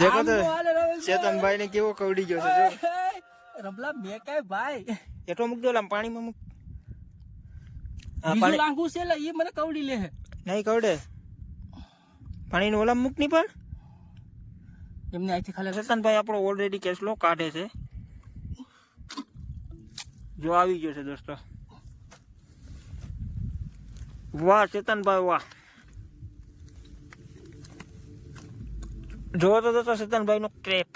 દેખો તો. ચેતનભાઈ ને કેવો કવડી ગયો છે જો. રમલા મેં કાંઈ ભાઈ. એટલો મૂક દો લામ પાણીમાં મૂક. પાણી લાંગુ છે લે ઈ મને કવડી લે. નહીં કવડે. પાણીનું ઓલામ મૂકની પણ. એમને અહીંથી ખાલી ચેતનભાઈ આપણો ઓલરેડી કેસલો કાઢે છે. જો આવી ગયો છે દોસ્તો. વાહ ચેતનભાઈ વાહ. જોવો તો દોસ્તો ચેતનભાઈ નો ક્રેપ.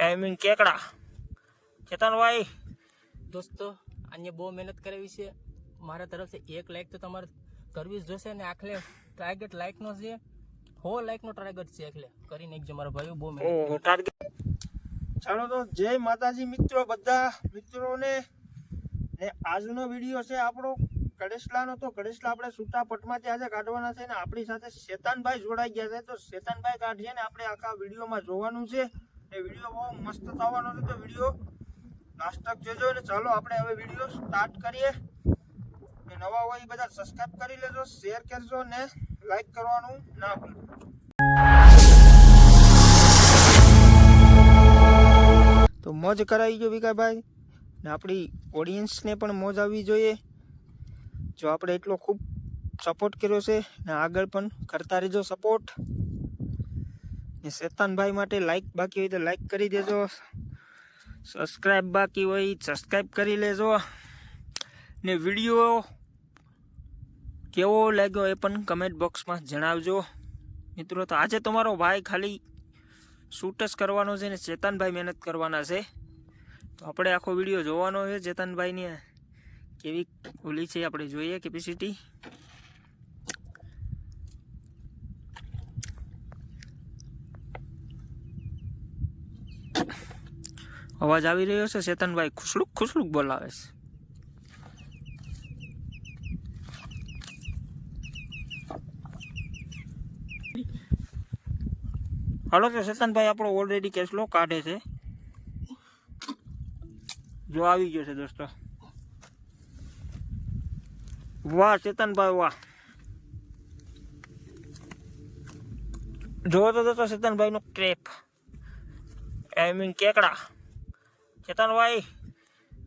I mean કેકડા. ચેતનભાઈ દોસ્તો આને બહુ મહેનત કરાવી છે. મારા તરફથી એક લાઈક તો તમારે કરવી જ જોશે ને આખલે ટાર્ગેટ લાઈક નો છે. હો લાઈક નો ટાર્ગેટ છે એટલે કરીને એકજો મારા ભાઈઓ બહુ મહેનત ટાર્ગેટ ચાલો તો જય માતાજી મિત્રો બધા મિત્રોને. ને આજનો વીડિયો છે આપણો કડેસલાનો તો કડેસલા આપણે છૂટા પટમાંથી આજે કાઢવાના છે ને આપણી સાથે શેતાનભાઈ જોડાઈ ગયા છે. તો શેતાનભાઈ કાઢીએ ને આપણે આખા વિડીયોમાં જોવાનું છે. એ વીડિયો બહુ મસ્ત થવાનો છે તો વીડિયો લાસ્ટ તક જોજો ને ચાલો આપણે હવે વીડિયો સ્ટાર્ટ કરીએ. ને નવા હોય એ બધા સબસ્ક્રાઇબ કરી લેજો શેર કરજો ને લાઈક કરવાનું ના ભૂલતા તો મોજ કરાવી ગયો વિકાભાઈ. ને આપણી ઓડિયન્સને પણ મોજ આવવી જોઈએ. જો આપણે એટલો ખૂબ સપોર્ટ કર્યો છે ને આગળ પણ કરતા રહેજો સપોર્ટ ને શેતાનભાઈ માટે લાઈક બાકી હોય તો લાઈક કરી દેજો. સબસ્ક્રાઈબ બાકી હોય સબસ્ક્રાઈબ કરી લેજો. ને વીડિયો કેવો લાગ્યો એ પણ કમેન્ટ બોક્સમાં જણાવજો. મિત્રો, તો આજે તમારો ભાઈ ખાલી શૂટ જ કરવાનો છે ને ચેતનભાઈ મહેનત કરવાના છે. તો આપણે આખો વીડિયો જોવાનો છે ચેતનભાઈની કેવી ઓલી છે આપણે જોઈએ કેપેસિટી? અવાજ આવી રહ્યો છે? ચેતનભાઈ ખુશલુક ખુશલુક બોલાવે છે. હાલો, તો ચેતનભાઈ આપણો ઓલરેડી કેસલો કાઢે છે. જો આવી ગયો છે દોસ્તો. વાહ ચેતનભાઈ વાહ. જોવો તો દોસ્તો ચેતનભાઈ નો ક્રેપ આઈ મીન કેકડા ચેતનભાઈ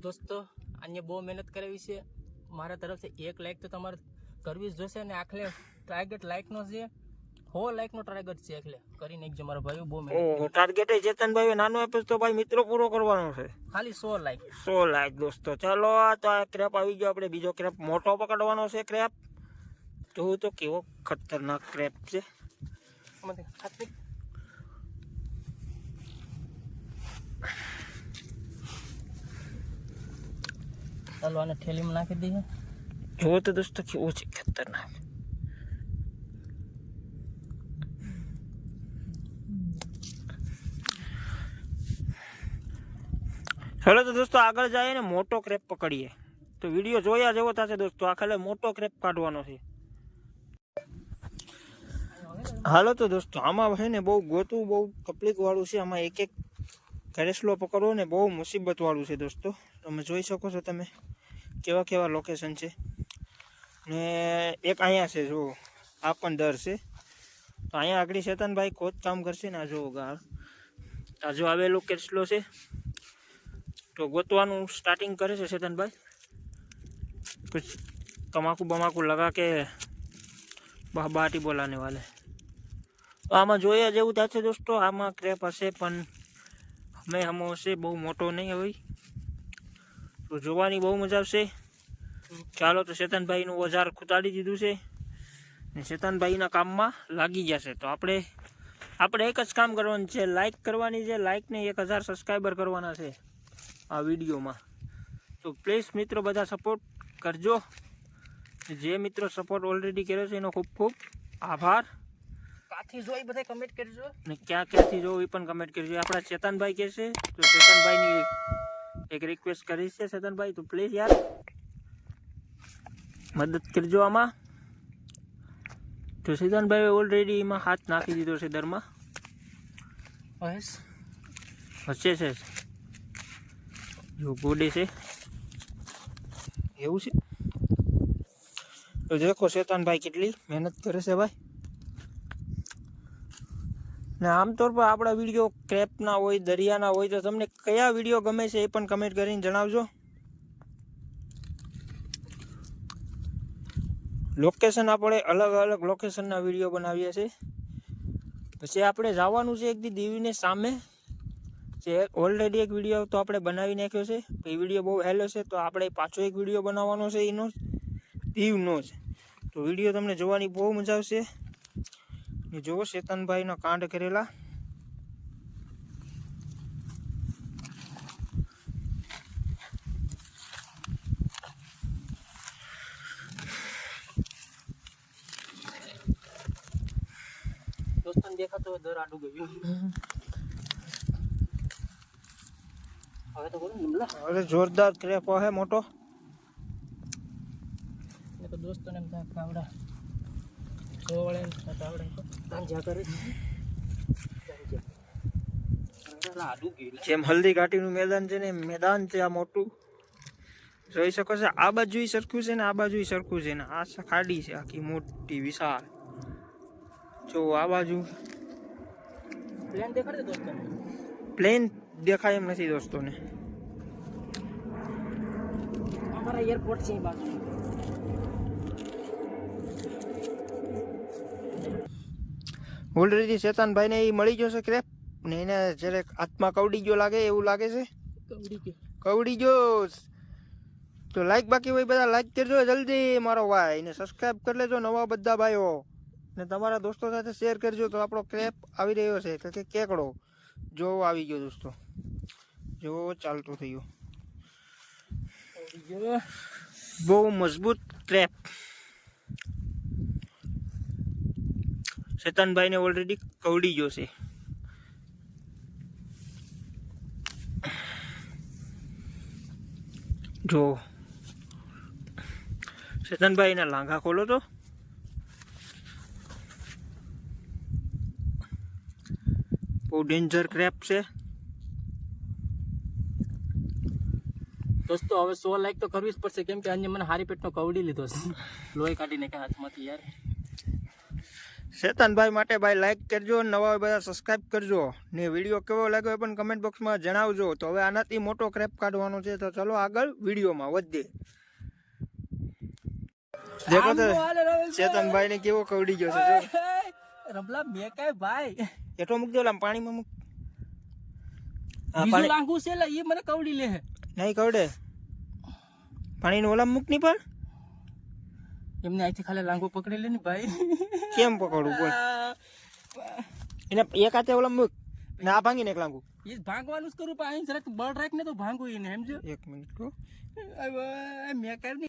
દોસ્તો અહીંયા બહુ મહેનત કરાવી છે. મારા તરફથી એક લાઈક તો તમારે કરવી જ જોશે અને આખલે. ટાર્ગેટ લાઇકનો છે. હો લાઈક નો ટાર્ગેટ છે એટલે કરીને એકજો મારા ભાઈઓ બહુ મહેનત ઓહો ટાર્ગેટ ચેતનભાઈ નાનો આપ્યો તો ભાઈ મિત્રો પૂરો કરવાનો છે. ખાલી સો લાઈક સો લાખ દોસ્તો ચાલો આ તો આ ક્રેપ આવી ગયો આપણે બીજો ક્રેપ મોટો પકડવાનો છે ક્રેપ જોવું તો કેવો ખતરનાક ક્રેપ છે. ચાલો આને થેલીમાં નાખી દઈએ. જોવો તો દોસ્તો કેવો છે ખતરનાક. ચાલો તો દોસ્તો, આગળ જઈએ ને મોટો ક્રેપ પકડીએ. તો વીડિયો જોયા જેવો થશે દોસ્તો, આ ખાલી મોટો ક્રેપ કાઢવાનો છે. હાલો તો દોસ્તો, આમાં છે ને બહુ ગોતું, બહુ તકલીફ વાળું છે. આમાં એક એક કરેસલો પકડવો ને બહુ મુસીબત વાળું છે દોસ્તો. તમે જોઈ શકો છો તમે કેવા કેવા લોકેશન છે. ને એક અહીંયા છે જો આ પણ દર છે. તો અહીંયા આગળ ચેતનભાઈ ખોદ કામ કરશે ને આ જો ગાળ. આ જો આવેલું કેસલો છે? તો ગોતવાનું સ્ટાર્ટિંગ કરે છે સેતનભાઈ કુછ તમાકુ બમાકુ લગા કે બાટી બોલાને વાલે? તો આમાં જોયા જેવું થશે દોસ્તો, આમાં ક્રેપ હશે પણ મેં હમો હશે, બહુ મોટો નહીં હવે. તો જોવાની બહુ મજા આવશે. ચાલો તો ચેતનભાઈનું ઓજાર ખૂટાડી દીધું છે. ને ચેતનભાઈના કામમાં લાગી જશે તો આપણે આપણે એક જ કામ કરવાનું છે. લાઇક કરવાની છે. લાઇકને એક હજાર સબસ્ક્રાઈબર કરવાના છે. આ વિડીયોમાં. તો પ્લીઝ મિત્રો બધા સપોર્ટ કરજો. જે મિત્રો સપોર્ટ ઓલરેડી કર્યો છે એનો ખૂબ ખૂબ આભાર. કાથી જોઈ બધા કમેન્ટ કરજો. ને ક્યાં ક્યાંથી જોવું એ પણ કમેન્ટ કરજો. આપણા ચેતનભાઈ કહે છે તો ચેતનભાઈની એક રિક્વેસ્ટ કરી છે ચેતનભાઈ તો પ્લીઝ યાર મદદ કરજો આમાં. તો ચેતનભાઈએ ઓલરેડી એમાં હાથ નાખી દીધો છે દરમાં. બસ. હશે છે. જો ગોડે છે. એવું છે? તો દેખો શેતાનભાઈ કેટલી મહેનત કરે છે ભાઈ. ને આમતોર પર આપણા વીડિયો ક્રેપના હોય દરિયાના હોય, તો તમને કયા વીડિયો ગમે છે એ પણ કમેન્ટ કરીને જણાવજો. લોકેશન આપણે અલગ અલગ લોકેશનના વીડિયો બનાવીએ છીએ. પછી આપણે જવાનું છે એક દી દીવીને સામે. જે ઓલરેડી એક વીડિયો તો આપણે બનાવી નાખ્યો છે. એ વીડિયો બહુ હેલો છે, તો આપણે પાછો એક વીડિયો બનાવવાનો છે એનો દીવનો જ. તો વીડિયો તમને જોવાની બહુ મજા આવશે. જુઓ શેતનભાઈનો કાંડ કરેલા. દોસ્તન દેખાતો દર આડું ગયું. હવે તો બોલો અરે જોરદાર ક્રેપ હે મોટો. તો દોસ્તોને એમ થાય કાવડા. આવડા સો વળે એમ થાય કે આવડા કરે જેમ હલ્દી ઘાટીનું મેદાન છે ને મેદાન છે આ મોટું. જોઈ શકો છો આ બાજુ સરખું છે ને આ બાજુ સરખું છે ને આ ખાડી છે આખી મોટી વિશાળ. જો આ બાજુ. પ્લેન દેખાડે દોસ્તોને? પ્લેન દેખાય એમ નથી દોસ્તોને. અમારા એરપોર્ટ છે બાજુ. ઓલરેડી ચેતનભાઈને એ મળી ગયો છે ક્રેપ ને એને જ્યારે હાથમાં કવડી ગયો લાગે એવું લાગે છે? કવડી ગયો. તો લાઈક બાકી હોય બધા લાઈક કરજો જલ્દી મારો ભાઈ. ને સબસ્ક્રાઈબ કરી લેજો નવા બધા ભાઈઓ. ને તમારા દોસ્તો સાથે શેર કરજો તો આપણો ક્રેપ આવી રહ્યો છે. એટલે કે કેકડો? જોવો આવી ગયો દોસ્તો. જો ચાલતું થયું બહુ મજબૂત ક્રેપ શેતાનભાઈને ઓલરેડી કવડી ગયો છે. જો. શેતાનભાઈના લાંઘા ખોલો તો. બહુ ડેન્જર ક્રેપ છે. દોસ્તો હવે સો લાઈક તો કરવી જ પડશે. કેમ કે આજે મને હારી પેટનો કવડી લીધો છે. લોહી કાઢીને કે હાથમાંથી યાર. ચેતનભાઈ માટે ભાઈ લાઈક કરજો નવા બધા સબસ્ક્રાઇબ કરજો. ને વીડિયો કેવો લાગ્યો એ પણ કમેન્ટ બોક્સમાં જણાવજો. તો હવે આનાથી મોટો ક્રેપ કાઢવાનો છે. તો ચલો આગળ વિડીયોમાં વધીએ. દેખો તો ચેતનભાઈ ને કેવો કવડી ગયો છે જો. રમલા મેં કાંઈ ભાઈ. એટલો મૂક દો પાણીમાં મૂક. બીજું લાંગુ છે લે એ મને કવડી લે હે નહીં કવડે પાણીનું ઓલામ મૂક નહીં પણ. એમને અહીંથી ખાલી લાંગુ પકડી લે ને ભાઈ. કેમ પકડવું બોલ. એને એક હાથે ઓલામ મૂક. ને આ ભાંગી એક લાંગુ એ ભાંગવાનું જ કરું પણ અહીં જરાક બળ રાખ ને તો ભાંગું એને સમજો એક મિનિટ મેં કાંઈ